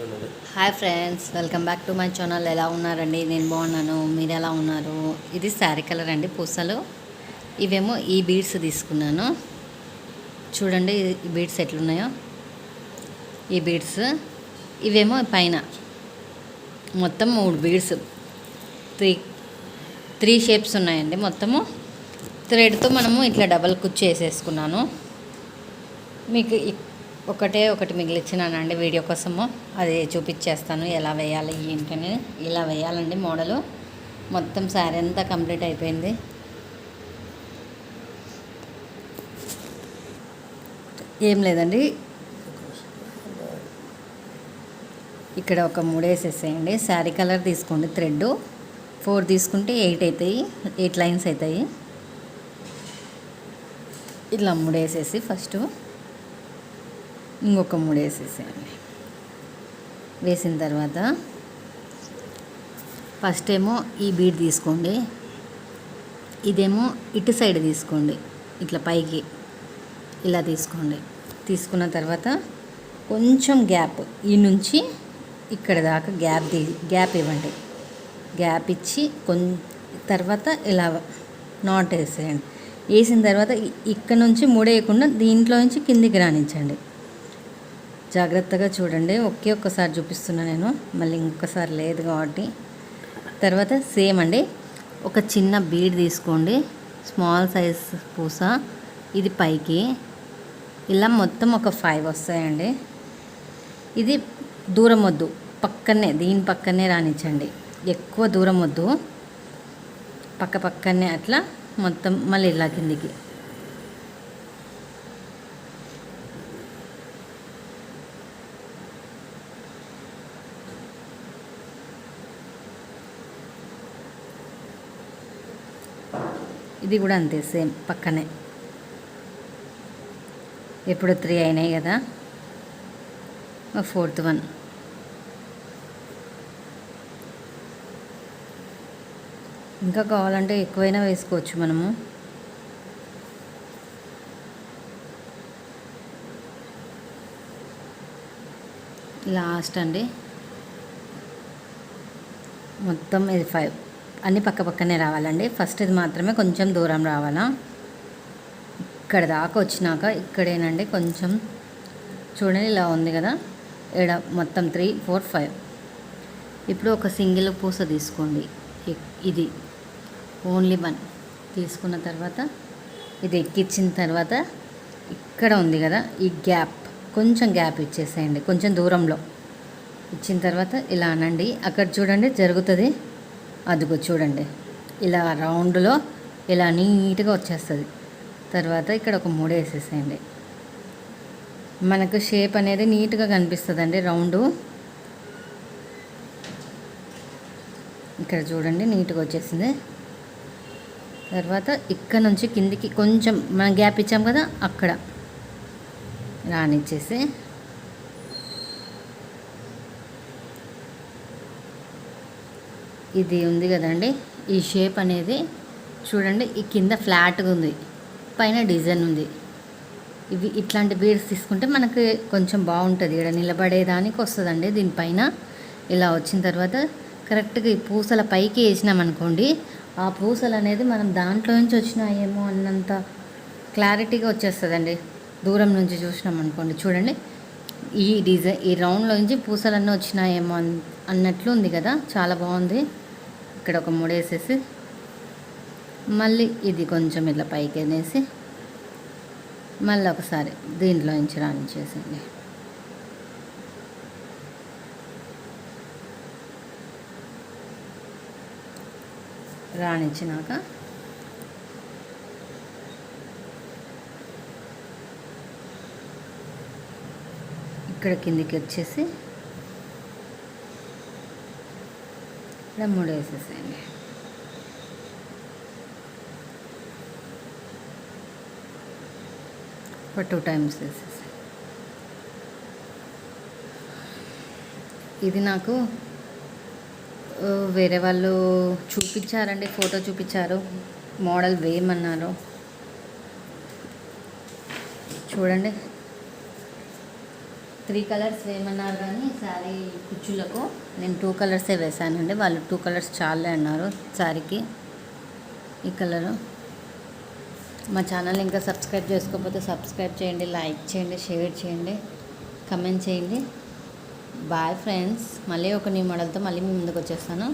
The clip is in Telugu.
Hi friends welcome back to my channel. ఎలా ఉన్నారండి? నేను బాగున్నాను. మీరు ఎలా ఉన్నారు? ఇది శారీ కలర్ అండి పూసలు. ఇవేమో ఈ బీడ్స్ తీసుకున్నాను. చూడండి ఈ బీడ్స్ ఎట్లున్నాయో. ఈ బీడ్స్. ఇవేమో పైన. మొత్తం మూడు బీడ్స్. త్రీ త్రీ షేప్స్ ఉన్నాయండి మొత్తము. థ్రెడ్తో మనము ఇట్లా డబల్ కుచ్చి వేసేసుకున్నాను మీకు ఇ- ఒకటే ఒకటి మిగిలిచ్చినానండి వీడియో కోసము. అది చూపించేస్తాను ఎలా వేయాలి ఏంటని. ఇలా వేయాలండి మోడలు. మొత్తం శారీ అంతా కంప్లీట్ అయిపోయింది. ఏం లేదండి. ఇక్కడ ఒక మూడు వేసేసేయండి. శారీ కలర్ తీసుకోండి థ్రెడ్ ఫోర్ తీసుకుంటే ఎయిట్ అవుతాయి ఎయిట్ లైన్స్ అవుతాయి ఇట్లా మూడు వేసేసి ఫస్ట్ ఇంకొక మూడు వేసేసేయండి వేసిన తర్వాత ఫస్ట్ ఏమో ఈ బీడ్ తీసుకోండి. ఇదేమో ఇటు సైడ్ తీసుకోండి. ఇట్లా పైకి ఇలా తీసుకోండి. తీసుకున్న తర్వాత కొంచెం గ్యాప్ ఈ నుంచి ఇక్కడ దాకా గ్యాప్ తీ గ్యాప్ ఇవ్వండి. గ్యాప్ ఇచ్చి కొం తర్వాత ఇలా నాట్ వేసేయండి. వేసిన తర్వాత ఇక్కడ నుంచి మూడేయకుండా దీంట్లో నుంచి కిందికి రాణించండి జాగ్రత్తగా చూడండి. ఒకే ఒక్కసారి చూపిస్తున్నా నేను. మళ్ళీ ఇంకొకసారి లేదు కాబట్టి. తర్వాత సేమ్ అండి. ఒక చిన్న బీడ్ తీసుకోండి. స్మాల్ సైజ్ పూస. ఇది పైకి. ఇలా మొత్తం ఒక ఫైవ్ వస్తాయండి. ఇది దూరం వద్దు. పక్కనే దీని పక్కనే రానిచ్చండి. ఎక్కువ దూరం వద్దు. పక్క పక్కనే అట్లా మొత్తం మళ్ళీ ఇలా కిందికి. ఇది కూడా అంతే సేమ్ పక్కనే. ఇప్పుడు త్రీ అయినాయి కదా. Fourth one. ఇంకా కావాలంటే ఎక్కువైనా వేసుకోవచ్చు మనము. లాస్ట్ అండి. మొత్తం ఇది ఫైవ్. అన్ని పక్క పక్కనే రావాలండి. ఫస్ట్ ఇది మాత్రమే కొంచెం దూరం రావాలా. ఇక్కడ దాకా వచ్చినాక ఇక్కడేనండి కొంచెం చూడండి ఇలా ఉంది కదా. ఇక్కడ మొత్తం త్రీ ఫోర్ ఫైవ్. ఇప్పుడు ఒక సింగిల్ పూస తీసుకోండి. ఇది ఓన్లీ వన్ తీసుకున్న తర్వాత ఇది ఎక్కించిన తర్వాత ఇక్కడ ఉంది కదా ఈ గ్యాప్. కొంచెం గ్యాప్ ఇచ్చేసేయండి కొంచెం దూరంలో. ఇచ్చిన తర్వాత ఇలా అనండి. అక్కడ చూడండి జరుగుతుంది. అదిగో చూడండి. ఇలా రౌండ్లో ఇలా నీట్గా వచ్చేస్తుంది. తర్వాత ఇక్కడ ఒక మూడు వేసేసేయండి. మనకు షేప్ అనేది నీట్గా కనిపిస్తుందండి రౌండు. ఇక్కడ చూడండి నీట్గా వచ్చేసింది. తర్వాత ఇక్కడ నుంచి కిందికి కొంచెం మనం గ్యాప్ ఇచ్చాం కదా అక్కడ రానిచ్చేసి ఇది ఉంది కదండి. ఈ షేప్ అనేది చూడండి ఈ కింద ఫ్లాట్గా ఉంది. పైన డిజైన్ ఉంది. ఇవి ఇట్లాంటి బీడ్స్ తీసుకుంటే మనకి కొంచెం బాగుంటుంది. ఇక్కడ నిలబడేదానికి వస్తుందండి. దీనిపైన ఇలా వచ్చిన తర్వాత కరెక్ట్గా ఈ పూసల పైకి వేసినామనుకోండి ఆ పూసలు అనేది మనం దాంట్లో నుంచి వచ్చినాయేమో అన్నంత క్లారిటీగా వచ్చేస్తుందండి. దూరం నుంచి చూసినాం అనుకోండి. చూడండి ఈ డిజైన్ ఈ రౌండ్లో నుంచి పూసలన్నీ వచ్చినాయేమో అన్ అన్నట్లు ఉంది కదా. చాలా బాగుంది. ఇక్కడ ఒక మూడేసేసి మళ్ళీ ఇది కొంచెం ఇట్లా పైకి అనేసి మళ్ళీ ఒకసారి దీంట్లో నుంచి రాణించేసింది రాణించినాక ఇక్కడ కిందికి వచ్చేసి ఇలా మూడు వేసేసేయండి. ఒక టూ టైమ్స్ వేసేసి ఇది నాకు వేరే వాళ్ళు చూపించారండి ఫోటో చూపించారు మోడల్ వేయమన్నారు. చూడండి త్రీ కలర్స్ వేయమన్నారు కానీ శారీ కుచ్చులకు? నేను టూ కలర్సే వేసానండి వాళ్ళు టూ కలర్స్ చాలే అన్నారు శారీకి ఈ కలరు. మా ఛానల్ ఇంకా సబ్స్క్రైబ్ చేసుకోకపోతే సబ్స్క్రైబ్ చేయండి లైక్ చేయండి షేర్ చేయండి కమెంట్ చేయండి. Bye friends. మళ్ళీ ఒక న్యూ మోడల్తో మళ్ళీ మీ ముందుకు వచ్చేస్తాను.